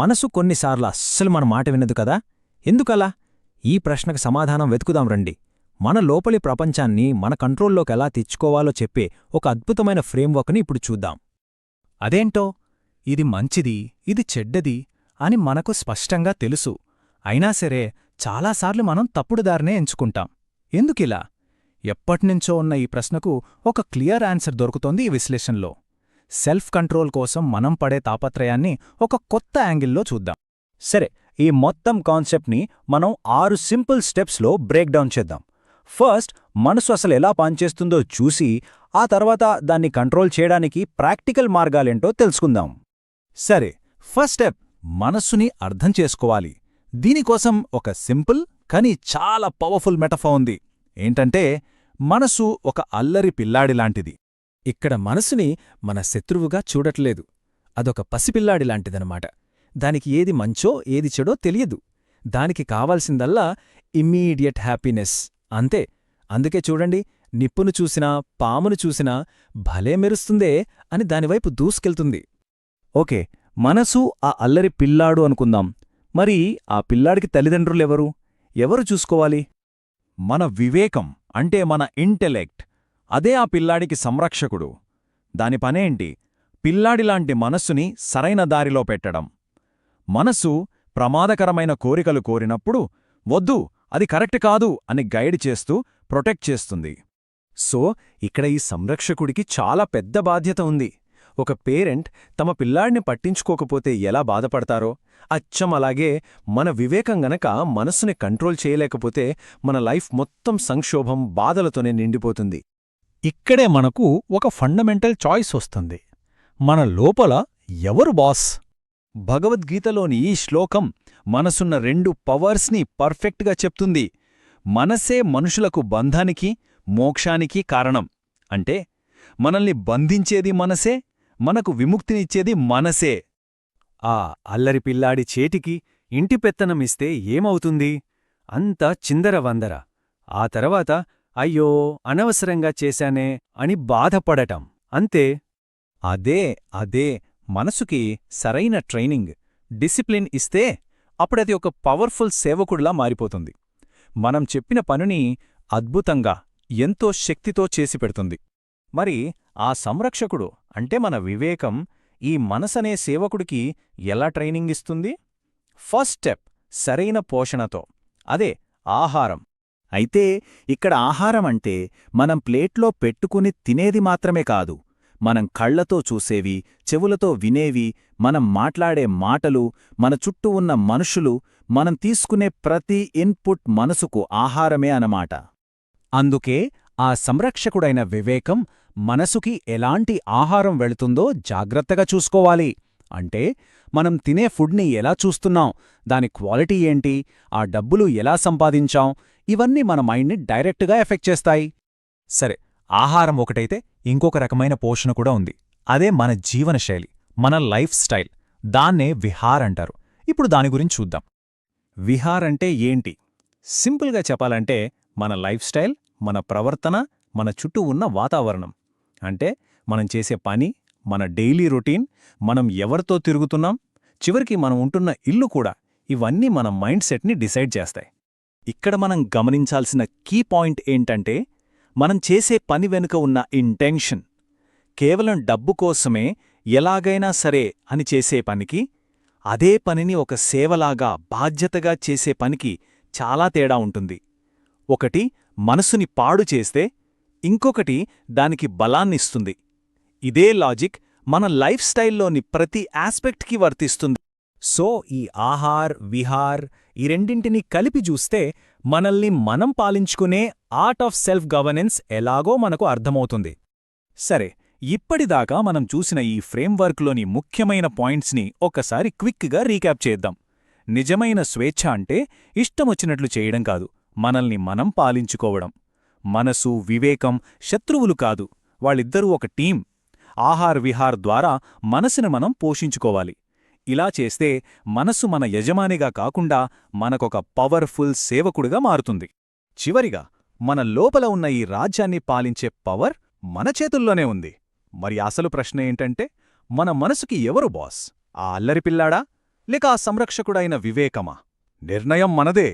మనసు కొన్నిసార్లు అస్సలు మన మాట వినదు కదా? ఎందుకలా? ఈ ప్రశ్నకు సమాధానం వెతుకుదాం రండి. మన లోపలి ప్రపంచాన్ని మన కంట్రోల్లోకి ఎలా తెచ్చుకోవాలో చెప్పే ఒక అద్భుతమైన ఫ్రేమ్వర్క్ని ఇప్పుడు చూద్దాం. అదేంటో? ఇది మంచిది ఇది చెడ్డది అని మనకు స్పష్టంగా తెలుసు. అయినా సరే చాలాసార్లు మనం తప్పుడు దారినే ఎంచుకుంటాం. ఎందుకిలా? ఎప్పటినుంచో ఉన్న ఈ ప్రశ్నకు ఒక క్లియర్ ఆన్సర్ దొరుకుతోంది ఈ విశ్లేషణలో. సెల్ఫ్ కంట్రోల్ కోసం మనం పడే తాపత్రయాన్ని ఒక కొత్త యాంగిల్లో చూద్దాం. సరే ఈ మొత్తం కాన్సెప్ట్ని మనం ఆరు సింపుల్ స్టెప్స్లో బ్రేక్ డౌన్ చేద్దాం. ఫస్ట్ మనసు అసలు ఎలా పనిచేస్తుందో చూసి ఆ తర్వాత దాన్ని కంట్రోల్ చేయడానికి ప్రాక్టికల్ మార్గాలేంటో తెలుసుకుందాం. సరే ఫస్ట్ స్టెప్ మనస్సుని అర్థం చేసుకోవాలి. దీనికోసం ఒక సింపుల్ కానీ చాలా పవర్ఫుల్ మెటఫా ఉంది. ఏంటంటే మనసు ఒక అల్లరి పిల్లాడిలాంటిది. ఇక్కడ మనసుని మన శత్రువుగా చూడట్లేదు. అదొక పసిపిల్లాడిలాంటిదనమాట దానికి ఏది మంచో ఏది చెడో తెలియదు. దానికి కావాల్సిందల్లా ఇమ్మీడియట్ హ్యాపీనెస్. అంతే. అందుకే చూడండి నిప్పును చూసినా పామును చూసినా భలే మెరుస్తుందే అని దానివైపు దూసుకెళ్తుంది. ఓకే మనసు ఆ అల్లరి పిల్లాడు అనుకుందాం. మరి ఆ పిల్లాడికి తల్లిదండ్రులెవరు? ఎవరు చూసుకోవాలి? మన వివేకం అంటే మన ఇంటెలెక్ట్. అదే ఆ పిల్లాడికి సంరక్షకుడు. దాని పనేంటి? పిల్లాడిలాంటి మనస్సుని సరైన దారిలో పెట్టడం. మనస్సు ప్రమాదకరమైన కోరికలు కోరినప్పుడు వద్దు అది కరెక్ట్ కాదు అని గైడ్ చేస్తూ ప్రొటెక్ట్ చేస్తుంది. సో ఇక్కడ ఈ సంరక్షకుడికి చాలా పెద్ద బాధ్యత ఉంది. ఒక పేరెంట్ తమ పిల్లాడిని పట్టించుకోకపోతే ఎలా బాధపడతారో అచ్చం అలాగే మన వివేకం గనక మనస్సుని కంట్రోల్ చేయలేకపోతే మన లైఫ్ మొత్తం సంక్షోభం బాధలతోనే నిండిపోతుంది. ఇక్కడే మనకు ఒక ఫండమెంటల్ చాయిస్ వస్తుంది. మన లోపల ఎవరు బాస్? భగవద్గీతలోని ఈ శ్లోకం మనసున్న రెండు పవర్స్ని పర్ఫెక్ట్గా చెప్తుంది. మనసే మనుషులకు బంధానికి మోక్షానికి కారణం. అంటే మనల్ని బంధించేది మనసే మనకు విముక్తినిచ్చేది మనసే. ఆ అల్లరి పిల్లాడి చేటికి ఇంటి పెత్తనమిస్తే ఏమవుతుంది? అంత చిందరవందర. ఆ తర్వాత అయ్యో అనవసరంగా చేశానే అని బాధపడటం. అంతే. అదే అదే. మనసుకి సరైన ట్రైనింగ్. డిసిప్లిన్ ఇస్తే అప్పుడది ఒక పవర్ఫుల్ సేవకుడిలా మారిపోతుంది. మనం చెప్పిన పనుని అద్భుతంగా ఎంతో శక్తితో చేసి పెడుతుంది. మరి ఆ సంరక్షకుడు అంటే మన వివేకం ఈ మనసనే సేవకుడికి ఎలా ట్రైనింగ్ ఇస్తుంది? ఫస్ట్ స్టెప్ సరైన పోషణతో. అదే ఆహారం. అయితే ఇక్కడ ఆహారం అంటే మనం ప్లేట్లో పెట్టుకుని తినేది మాత్రమే కాదు మనం కళ్ళతో చూసేవి చెవులతో వినేవి మనం మాట్లాడే మాటలు మన చుట్టూ ఉన్న మనుషులు మనం తీసుకునే ప్రతి ఇన్పుట్ మనసుకు ఆహారమే అనమాట అందుకే ఆ సంరక్షకుడైన వివేకం మనసుకి ఎలాంటి ఆహారం వెళుతుందో జాగ్రత్తగా చూసుకోవాలి. అంటే మనం తినే ఫుడ్ని ఎలా చూస్తున్నాం దాని క్వాలిటీ ఏంటి ఆ డబ్బులు ఎలా సంపాదించాం ఇవన్నీ మన మైండ్ని డైరెక్ట్గా ఎఫెక్ట్ చేస్తాయి. సరే ఆహారం ఒకటైతే ఇంకొక రకమైన పోషణ కూడా ఉంది. అదే మన జీవనశైలి మన లైఫ్ స్టైల్. దాన్నే విహార్ అంటారు. ఇప్పుడు దాని గురించి చూద్దాం. విహార్ అంటే ఏంటి? సింపుల్గా చెప్పాలంటే మన లైఫ్ స్టైల్ మన ప్రవర్తన మన చుట్టూ ఉన్న వాతావరణం. అంటే మనం చేసే పని మన డైలీ రొటీన్ మనం ఎవరితో తిరుగుతున్నాం చివరికి మనం ఉంటున్న ఇల్లు కూడా ఇవన్నీ మన మైండ్ సెట్ని డిసైడ్ చేస్తాయి. ఇక్కడ మనం గమనించాల్సిన కీ పాయింట్ ఏంటంటే మనం చేసే పని వెనుక ఉన్న ఇంటెన్షన్ కేవలం డబ్బు కోసమే ఎలాగైనా సరే అని చేసే పనికి అదే పనిని ఒక సేవలాగా బాధ్యతగా చేసే పనికి చాలా తేడా ఉంటుంది. ఒకటి మనసుని పాడు చేస్తే ఇంకొకటి దానికి బలాన్నిస్తుంది ఇదే లాజిక్ మన లైఫ్ స్టైల్లోని ప్రతి ఆస్పెక్ట్కి వర్తిస్తుంది. సో ఈ ఆహార్ విహార్ ఈ రెండింటినీ కలిపి చూస్తే మనల్ని మనం పాలించుకునే ఆర్ట్ ఆఫ్ సెల్ఫ్ గవర్నెన్స్ ఎలాగో మనకు అర్థమవుతుంది. సరే ఇప్పటిదాకా మనం చూసిన ఈ ఫ్రేమ్వర్క్లోని ముఖ్యమైన పాయింట్స్ని ఒక్కసారి క్విక్గా రీక్యాప్ చేద్దాం. నిజమైన స్వేచ్ఛ అంటే ఇష్టమొచ్చినట్లు చేయడం కాదు మనల్ని మనం పాలించుకోవడం. మనసు వివేకం శత్రువులు కాదు వాళ్ళిద్దరూ ఒక టీం. ఆహార్ విహార్ ద్వారా మనసుని మనం పోషించుకోవాలి. ఇలా చేస్తే మనసు మన యజమానిగా కాకుండా మనకొక పవర్ఫుల్ సేవకుడుగా మారుతుంది. చివరిగా మన లోపల ఉన్న ఈ రాజ్యాన్ని పాలించే పవర్ మన చేతుల్లోనే ఉంది. మరి అసలు ప్రశ్న ఏంటంటే మన మనసుకి ఎవరు బాస్? ఆ అల్లరి పిల్లాడా? లేక ఆ సంరక్షకుడైన వివేకమా? నిర్ణయం మనదే.